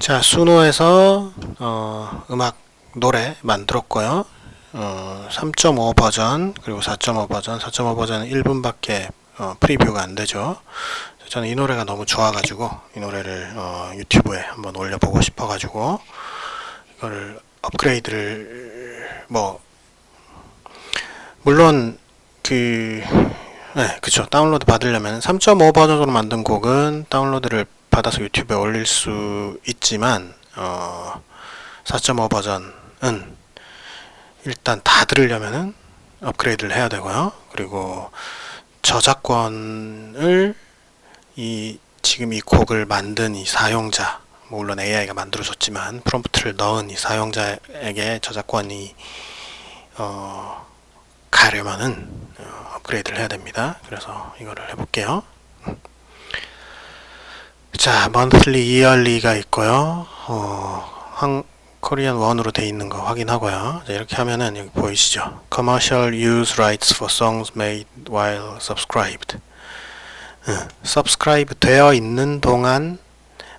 자, 수노에서 어, 음악 노래 만들었고요. 어, 3.5 버전 그리고 4.5 버전, 4.5 버전은 1분밖에 어, 프리뷰가 안 되죠. 저는 이 노래가 너무 좋아가지고 이 노래를 어, 유튜브에 한번 올려보고 싶어가지고 이거를 업그레이드를 뭐 물론 그 네, 그쵸. 다운로드 받으려면 3.5 버전으로 만든 곡은 다운로드를 받아서 유튜브에 올릴 수 있지만 어, 4.5 버전은 일단 다 들으려면은 업그레이드를 해야 되고요. 그리고 저작권을 이 지금 이 곡을 만든 이 사용자 뭐 물론 AI가 만들어줬지만 프롬프트를 넣은 이 사용자에게 저작권이 어, 가려면은 어, 업그레이드를 해야 됩니다. 그래서 이거를 해볼게요. 자, monthly, yearly가 있고요. 어, 한 코리안 원으로 돼 있는 거 확인하고요. 자, 이렇게 하면은 여기 보이시죠? Commercial use rights for songs made while subscribed. 응, subscribe 되어 있는 동안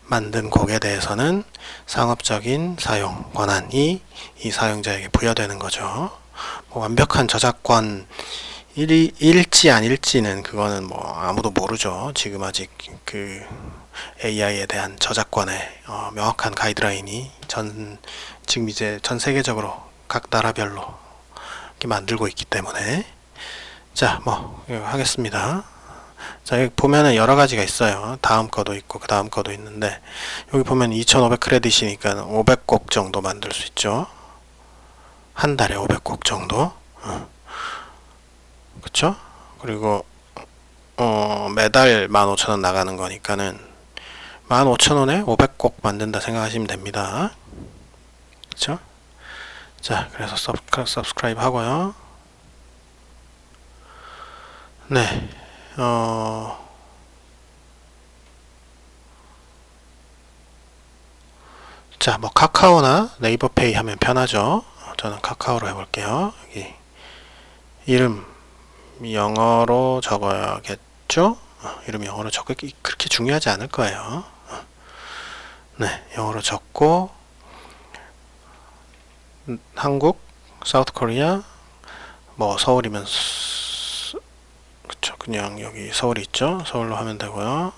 만든 곡에 대해서는 상업적인 사용 권한이 이 사용자에게 부여되는 거죠. 뭐 완벽한 저작권 일, 일지 아닐지는 그거는 뭐 아무도 모르죠. 지금 아직 그 AI에 대한 저작권의 어, 명확한 가이드라인이 전 지금 이제 전 세계적으로 각 나라별로 이렇게 만들고 있기 때문에 자 뭐 하겠습니다. 자 여기 보면은 여러 가지가 있어요. 다음 거도 있고 그 다음 거도 있는데 여기 보면 2,500 크레딧이니까 500곡 정도 만들 수 있죠. 한 달에 500곡 정도. 어. 그쵸? 그리고 어, 매달 15,000원 나가는 거니까는 15,000원에 500곡 만든다 생각하시면 됩니다. 그쵸? 자, 그래서 서브스크라이브 하고요. 네. 어 자, 뭐 카카오나 네이버페이 하면 편하죠. 저는 카카오로 해볼게요. 여기 이름 영어로 적어야겠죠? 어, 이름 영어로 적기 그렇게 중요하지 않을 거예요. 어. 네, 영어로 적고 음, 한국, 사우트 코리아, 뭐 서울이면 스, 그쵸 그냥 여기 서울 있죠? 서울로 하면 되고요.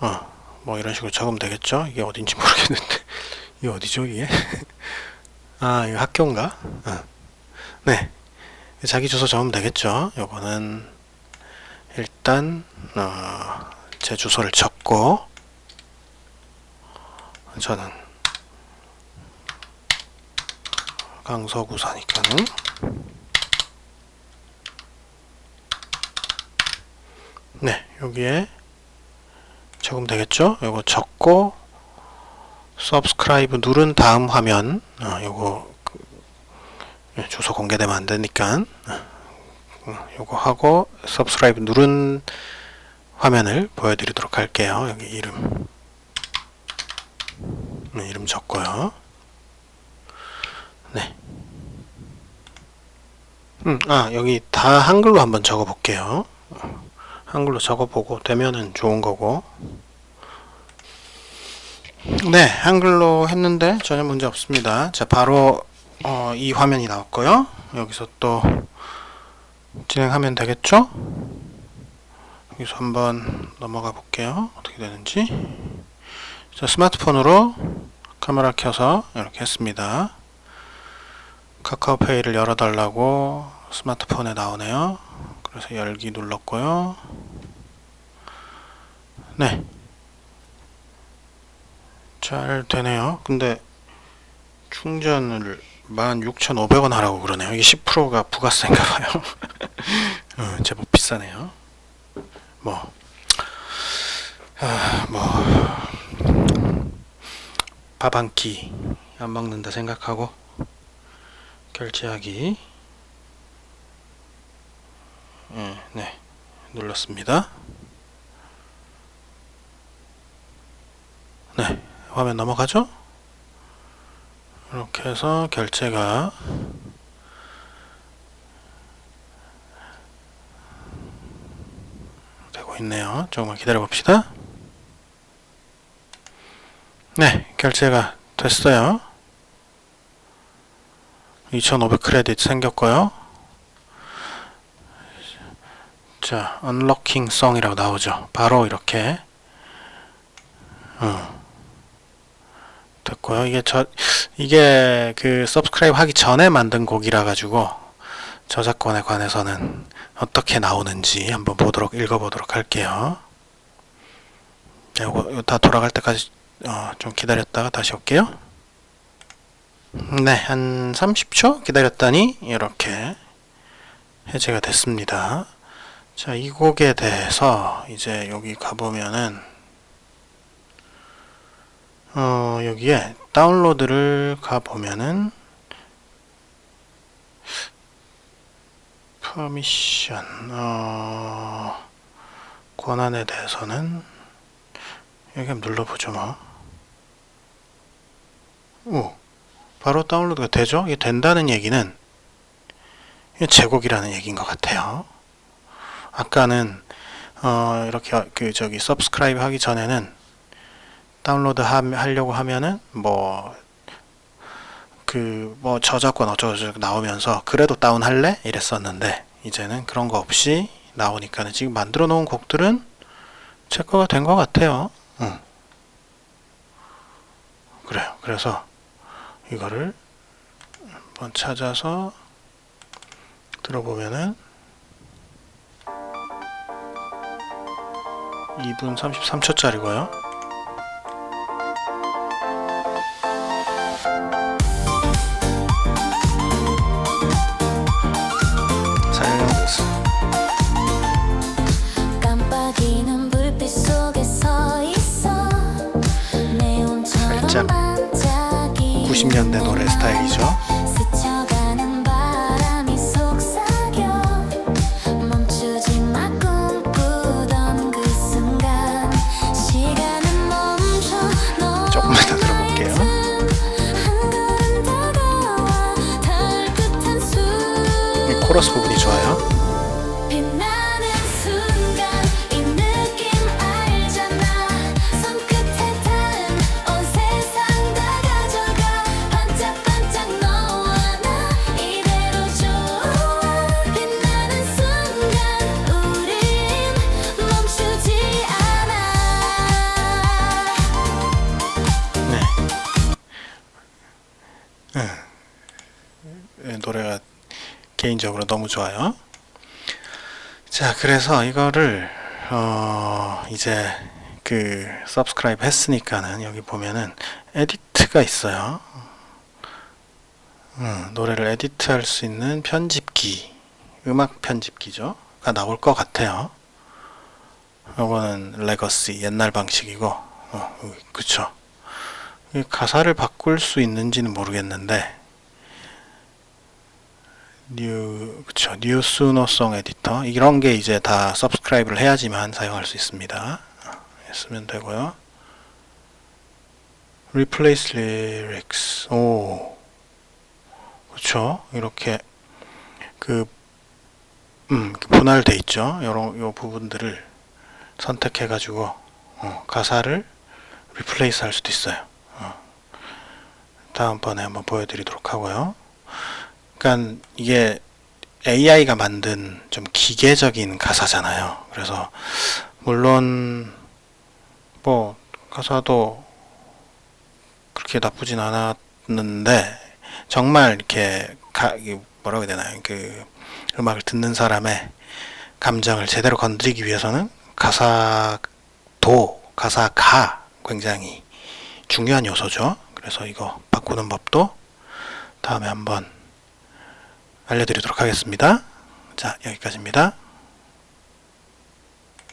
어, 뭐 이런 식으로 적으면 되겠죠? 이게 어딘지 모르겠는데 이게 어디죠 이게? 아 이거 학교인가? 어. 네, 자기 주소 적으면 되겠죠? 요거는 일단 어, 제 주소를 적고 저는 강서구 사니까는 네 여기에 적으면 되겠죠? 요거 적고 subscribe 누른 다음 화면 어, 요거 주소 공개되면 안 되니까 어, 요거 하고 subscribe 누른 화면을 보여드리도록 할게요. 여기 이름 네, 이름 적고요. 네. 음, 아 여기 다 한글로 한번 적어볼게요. 한글로 적어보고 되면은 좋은 거고. 네, 한글로 했는데 전혀 문제 없습니다. 자, 바로 어, 이 화면이 나왔고요. 여기서 또 진행하면 되겠죠? 여기서 한번 넘어가 볼게요. 어떻게 되는지. 자, 스마트폰으로 카메라 켜서 이렇게 했습니다. 카카오페이를 열어달라고 스마트폰에 나오네요. 그래서 열기 눌렀고요. 네. 잘 되네요. 근데 충전을 16,500원 하라고 그러네요. 이게 10%가 부가세인가 봐요. 어, 제법 비싸네요. 뭐, 아, 뭐, 밥 한 끼 안 먹는다 생각하고 결제하기. 네, 네, 눌렀습니다. 네, 화면 넘어가죠? 이렇게 해서 결제가 되고 있네요. 조금만 기다려 봅시다. 네, 결제가 됐어요. 2,500 크레딧 생겼고요. 자, 언로킹 성이라고 나오죠. 바로 이렇게 어, 됐고요. 이게 저 이게 그 서브스크라이브 하기 전에 만든 곡이라 가지고 저작권에 관해서는 어떻게 나오는지 한번 보도록 읽어보도록 할게요. 네, 요거, 다 돌아갈 때까지 어, 좀 기다렸다가 다시 올게요. 네, 한 30초 기다렸더니 이렇게 해제가 됐습니다. 자, 이 곡에 대해서 이제 여기 가보면은 어, 여기에 다운로드를 가보면은 퍼미션 어, 권한에 대해서는 여기 한번 눌러보죠 뭐. 오, 바로 다운로드가 되죠? 이게 된다는 얘기는 제곡이라는 얘기인 것 같아요. 아까는 어, 이렇게 그 저기 서브스크라이브 하기 전에는 다운로드 하, 하려고 하면은 뭐 그 뭐 저작권 어쩌고저쩌고 나오면서 그래도 다운할래 이랬었는데 이제는 그런 거 없이 나오니까는 지금 만들어 놓은 곡들은 체크가 된 것 같아요. 응. 그래요. 그래서 이거를 한번 찾아서 들어보면은 2분 33초짜리고요. 90년대 노래 스타일이죠. 그 조금만 더 들어볼게요. 코러스 부분이 좋아요. 개인적으로 너무 좋아요. 자, 그래서 이거를 어, 이제 그 서브스크라이브 했으니까는 여기 보면은 에디트가 있어요. 음, 노래를 에디트할 수 있는 편집기, 음악 편집기죠.가 나올 것 같아요. 요거는 레거시 옛날 방식이고, 어, 그쵸. 이 가사를 바꿀 수 있는지는 모르겠는데 뉴 그쵸 뉴스노송 에디터 이런 게 이제 다 서브스크라이브를 해야지만 사용할 수 있습니다. 어, 했으면 되고요. Replace lyrics 오 그쵸 이렇게 그 음, 분할돼 있죠. 요런 요 부분들을 선택해 가지고 어, 가사를 리플레이스 할 수도 있어요. 다음번에 한번 보여드리도록 하고요. 그러니까 이게 AI가 만든 좀 기계적인 가사잖아요. 그래서 물론 뭐 가사도 그렇게 나쁘진 않았는데 정말 이렇게 가, 뭐라고 해야 되나요? 그 음악을 듣는 사람의 감정을 제대로 건드리기 위해서는 가사도 가사가 굉장히 중요한 요소죠. 그래서 이거 바꾸는 법도 다음에 한번 알려드리도록 하겠습니다. 자, 여기까지입니다.